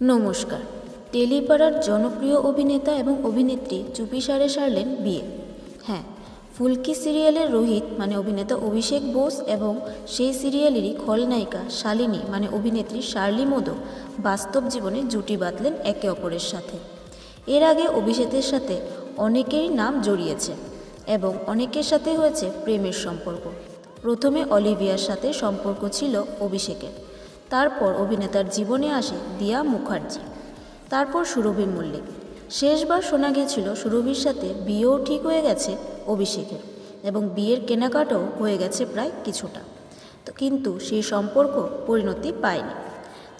নমস্কার। টেলিপাড়ার জনপ্রিয় অভিনেতা এবং অভিনেত্রী চুপি সারে সারলেন বিয়ে। হ্যাঁ ফুলকি সিরিয়ালের রোহিত মানে অভিনেতা অভিষেক বোস এবং সেই সিরিয়ালেরই খলনায়িকা শালিনী মানে অভিনেত্রী শার্লি মোদো বাস্তব জীবনে জুটি বাঁধলেন একে অপরের সাথে। এর আগে অভিষেকের সাথে অনেকেরই নাম জড়িয়েছে এবং অনেকের সাথে হয়েছে প্রেমের সম্পর্ক। প্রথমে অলিভিয়ার সাথে সম্পর্ক ছিল অভিষেকের। তারপর অভিনেতার জীবনে আসে দিয়া মুখার্জি। তারপর সুরভি মল্লিক। শেষবার শোনা গিয়েছিল সুরভির সাথে বিয়েও ঠিক হয়ে গেছে অভিষেকের এবং বিয়ের কেনাকাটাও হয়ে গেছে প্রায় কিছুটা। তো কিন্তু সেই সম্পর্ক পরিণতি পায়নি।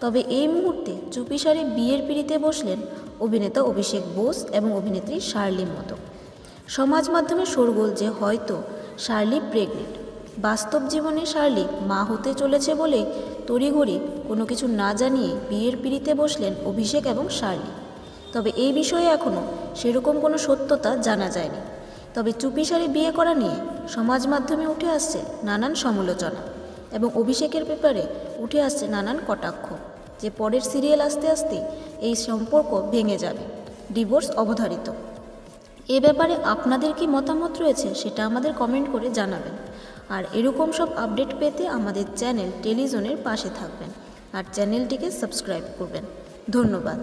তবে এই মুহূর্তে চুপিসারে বিয়ের পিড়িতে বসলেন অভিনেতা অভিষেক বোস এবং অভিনেত্রী শার্লি মতো। সমাজ মাধ্যমে শোরগোল যে হয়তো শার্লি প্রেগনেন্ট। বাস্তব জীবনে শার্লি মা হতে চলেছে বলে তড়িঘড়ি কোনো কিছু না জানিয়ে বিয়ের পিড়িতে বসলেন অভিষেক এবং শার্লি। তবে এই বিষয়ে এখনও সেরকম কোনো সত্যতা জানা যায়নি। তবে চুপিসারে বিয়ে করা নিয়ে সমাজ মাধ্যমে উঠে আসছে নানান সমালোচনা এবং অভিষেকের ব্যাপারে উঠে আসছে নানান কটাক্ষ যে পরের সিরিয়াল আসতে আসতে এই সম্পর্ক ভেঙে যাবে, ডিভোর্স অবধারিত। এ ব্যাপারে আপনাদের কি মতামত রয়েছে সেটা আমাদের কমেন্ট করে জানাবেন। আর এরকম সব আপডেট পেতে আমাদের চ্যানেল টেলিজনের পাশে থাকবেন আর চ্যানেলটিকে সাবস্ক্রাইব করবেন। ধন্যবাদ।